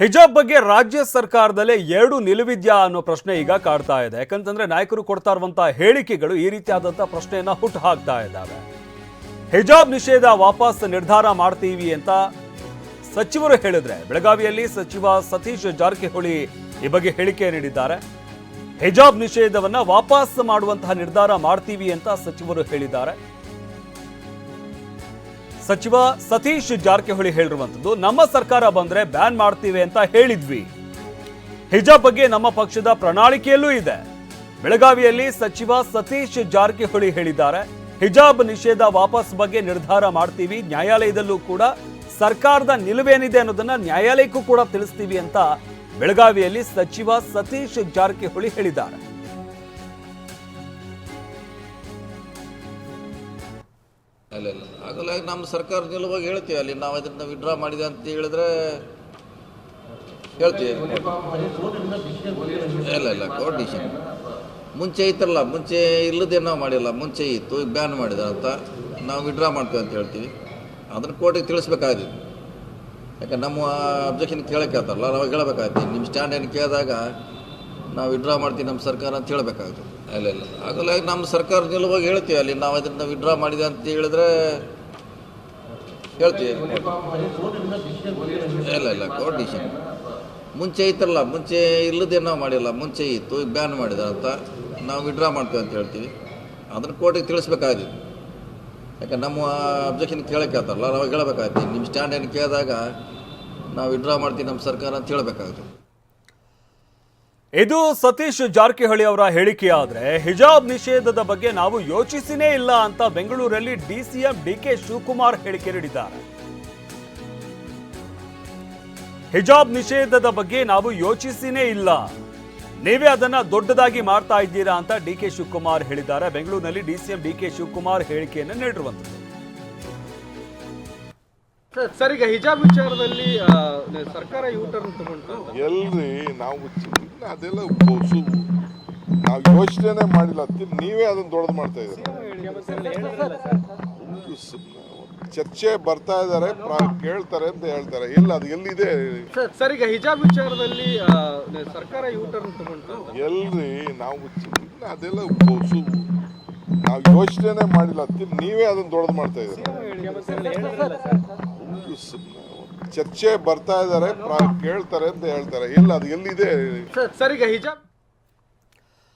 ಹಿಜಾಬ್ ಬಗ್ಗೆ ರಾಜ್ಯ ಸರ್ಕಾರದಲ್ಲೇ ಎರಡು ನಿಲುವಿದ್ಯಾ ಅನ್ನೋ ಪ್ರಶ್ನೆ ಈಗ ಕಾಡ್ತಾ ಇದೆ. ಯಾಕಂತಂದ್ರೆ ನಾಯಕರು ಕೊಡ್ತಾ ಇರುವಂತಹ ಹೇಳಿಕೆಗಳು ಈ ರೀತಿಯಾದಂತಹ ಪ್ರಶ್ನೆಯನ್ನ ಹುಟ್ಟು ಹಾಕ್ತಾ ಇದ್ದಾವೆ. ಹಿಜಾಬ್ ನಿಷೇಧ ವಾಪಸ್ ನಿರ್ಧಾರ ಮಾಡ್ತೀವಿ ಅಂತ ಸಚಿವರು ಹೇಳಿದ್ರೆ, ಬೆಳಗಾವಿಯಲ್ಲಿ ಸಚಿವ ಸತೀಶ್ ಜಾರಕಿಹೊಳಿ ಈ ಬಗ್ಗೆ ಹೇಳಿಕೆ ನೀಡಿದ್ದಾರೆ. ಹಿಜಾಬ್ ನಿಷೇಧವನ್ನ ವಾಪಸ್ ಮಾಡುವಂತಹ ನಿರ್ಧಾರ ಮಾಡ್ತೀವಿ ಅಂತ ಸಚಿವರು ಹೇಳಿದ್ದಾರೆ. ಸಚಿವ ಸತೀಶ್ ಜಾರಕಿಹೊಳಿ ಹೇಳಿರುವಂತದ್ದು ನಮ್ಮ ಸರ್ಕಾರ ಬಂದ್ರೆ ಬ್ಯಾನ್ ಮಾಡ್ತೀವಿ ಅಂತ ಹೇಳಿದ್ವಿ. ಹಿಜಾಬ್ ಬಗ್ಗೆ ನಮ್ಮ ಪಕ್ಷದ ಪ್ರಣಾಳಿಕೆಯಲ್ಲೂ ಇದೆ. ಬೆಳಗಾವಿಯಲ್ಲಿ ಸಚಿವ ಸತೀಶ್ ಜಾರಕಿಹೊಳಿ ಹೇಳಿದ್ದಾರೆ, ಹಿಜಾಬ್ ನಿಷೇಧ ವಾಪಸ್ ಬಗ್ಗೆ ನಿರ್ಧಾರ ಮಾಡ್ತೀವಿ, ನ್ಯಾಯಾಲಯದಲ್ಲೂ ಕೂಡ ಸರ್ಕಾರದ ನಿಲುವೇನಿದೆ ಅನ್ನೋದನ್ನ ನ್ಯಾಯಾಲಯಕ್ಕೂ ಕೂಡ ತಿಳಿಸ್ತೀವಿ ಅಂತ ಬೆಳಗಾವಿಯಲ್ಲಿ ಸಚಿವ ಸತೀಶ್ ಜಾರಕಿಹೊಳಿ ಹೇಳಿದ್ದಾರೆ. ಇಲ್ಲ ಆಗಲ್ಲ ನಮ್ಮ ಸರ್ಕಾರ ನಿಲುವಾಗಿ ಹೇಳ್ತೀವಿ. ಅಲ್ಲಿ ನಾವು ಅದನ್ನ ವಿಡ್ರಾ ಮಾಡಿದೆ ಅಂತ ಹೇಳಿದ್ರೆ ಹೇಳ್ತೀವಿ. ಇಲ್ಲ ಇಲ್ಲ ಕೋರ್ಟ್ ಮುಂಚೆ ಇತ್ತಲ್ಲ, ಮುಂಚೆ ಇಲ್ಲದೆ ನಾವು ಮಾಡಿಲ್ಲ. ಮುಂಚೆ ಇತ್ತು ಬ್ಯಾನ್ ಮಾಡಿದ ಅಂತ ನಾವು ವಿಡ್ರಾ ಮಾಡ್ತೀವಿ ಅಂತ ಹೇಳ್ತೀವಿ. ಅದನ್ನು ಕೋರ್ಟಿಗೆ ತಿಳಿಸ್ಬೇಕಾಗಿದೆ. ಯಾಕೆ ನಮ್ಮ ಅಬ್ಜೆಕ್ಷನ್ ಕೇಳಕ್ಕೆ ಹೇಳ್ತಾರಲ್ಲ ನಾವು ಹೇಳಬೇಕಾಗ್ತೀವಿ ನಿಮ್ಮ ಸ್ಟ್ಯಾಂಡ್ ಏನು ಕೇಳಿದಾಗ ನಾವು ವಿಡ್ರಾ ಮಾಡ್ತೀವಿ ನಮ್ಮ ಸರ್ಕಾರ ಅಂತ ಹೇಳಬೇಕಾಗುತ್ತೆ. ಇಲ್ಲ ಇಲ್ಲ. ಆಗಲ್ಲ ನಮ್ಮ ಸರ್ಕಾರ ನಿಲುವಾಗಿ ಹೇಳ್ತೀವಿ ಅಲ್ಲಿ ನಾವು ಅದನ್ನು ವಿಡ್ರಾ ಮಾಡಿದೆ ಅಂತ ಹೇಳಿದ್ರೆ ಹೇಳ್ತೀವಿ. ಇಲ್ಲ ಇಲ್ಲ ಕೋರ್ಟ್ ಡಿಸಿಷನ್ ಮುಂಚೆ ಇತ್ತಲ್ಲ ಮುಂಚೆ ಇಲ್ಲದೇ ನಾವು ಮಾಡಿಲ್ಲ ಮುಂಚೆ ಇತ್ತು ಬ್ಯಾನ್ ಮಾಡಿದ ಅಂತ ನಾವು ವಿಡ್ರಾ ಮಾಡ್ತೀವಿ ಅಂತ ಹೇಳ್ತೀವಿ. ಅದನ್ನು ಕೋರ್ಟಿಗೆ ತಿಳಿಸ್ಬೇಕಾಗಿತ್ತು ಯಾಕೆ ನಮ್ಮ ಅಬ್ಜೆಕ್ಷನ್ ಕೇಳಕ್ಕೆ ಆತಲ್ಲ ನಾವು ಹೇಳಬೇಕಾಗ್ತೀವಿ ನಿಮ್ಮ ಸ್ಟ್ಯಾಂಡ್ ಏನು ಕೇಳಿದಾಗ ನಾವು ವಿಡ್ರಾ ಮಾಡ್ತೀವಿ ನಮ್ಮ ಸರ್ಕಾರ ಅಂತ ಹೇಳಬೇಕಾಗುತ್ತೆ. ಇದು ಸತೀಶ್ ಜಾರಕಿಹೊಳಿ ಅವರ ಹೇಳಿಕೆಯಾದರೆ, ಹಿಜಾಬ್ ನಿಷೇಧದ ಬಗ್ಗೆ ನಾವು ಯೋಚಿಸಿನೇ ಇಲ್ಲ ಅಂತ ಬೆಂಗಳೂರಲ್ಲಿ ಡಿಸಿಎಂ ಡಿಕೆ ಶಿವಕುಮಾರ್ ಹೇಳಿಕೆ ನೀಡಿದ್ದಾರೆ. ಹಿಜಾಬ್ ನಿಷೇಧದ ಬಗ್ಗೆ ನಾವು ಯೋಚಿಸಿನೇ ಇಲ್ಲ. ನೀವೇ ಅದನ್ನ ದೊಡ್ಡದಾಗಿ ಮಾಡ್ತಾ ಇದ್ದೀರಾ ಅಂತ ಡಿ ಕೆ ಶಿವಕುಮಾರ್ ಹೇಳಿದ್ದಾರೆ. ಬೆಂಗಳೂರಿನಲ್ಲಿ ಡಿಸಿಎಂ ಡಿ ಕೆ ಶಿವಕುಮಾರ್ ಹೇಳಿಕೆಯನ್ನು ನೀಡಿರುವಂತದ್ದು ಸರ್ ಈಗ ಹಿಜಾಬ್ ವಿಚಾರದಲ್ಲಿ ಸರ್ಕಾರ ಯೂಟರ್ನ್ ತಗೊಂಡು ಎಲ್ರಿ ನಾವು ಚಿ- ಇಲ್ಲ ಅದೆಲ್ಲ ಕೋಸು ನಾವು ಯೋಚನೆ ಮಾಡಿಲ್ಲ ಅತ್ತಿ ನೀವೇ ಅದನ್ನ ದೊಡ್ಡದು ಮಾಡ್ತಾ ಇದ್ದೀರ ಚರ್ಚೆ ಬರ್ತಾ ಇದ್ದಾರೆ ಕೇಳ್ತಾರೆ ಅಂತ ಹೇಳ್ತಾರೆ ಇಲ್ಲ ಅದು ಎಲ್ಲಿದೆ ಸರ್ ಈಗ ಹಿಜಾಬ್ ವಿಚಾರದಲ್ಲಿ ಸರ್ಕಾರ ಯೂಟರ್ನ್ ತಗೊಂಡು ಎಲ್ರಿ ನಾವು ಚಿ- ಇಲ್ಲ ಅದೆಲ್ಲ ಕೋಸು ನಾವು ಯೋಚನೆ ಮಾಡಿಲ್ಲ ಅತ್ತಿ ನೀವೇ ಅದನ್ನ ದೊಡ್ಡದು ಮಾಡ್ತಾ ಇದ್ದೀರ ಚರ್ಚೆ ಬರ್ತಾ ಇದ್ದಾರೆ ಕೇಳ್ತಾರೆ ಅಂತ ಹೇಳ್ತಾರೆ. ಇಲ್ಲ ಅದು ಎಲ್ಲಿದೆ? ಸರ್ ಹಿಜಾಬ್?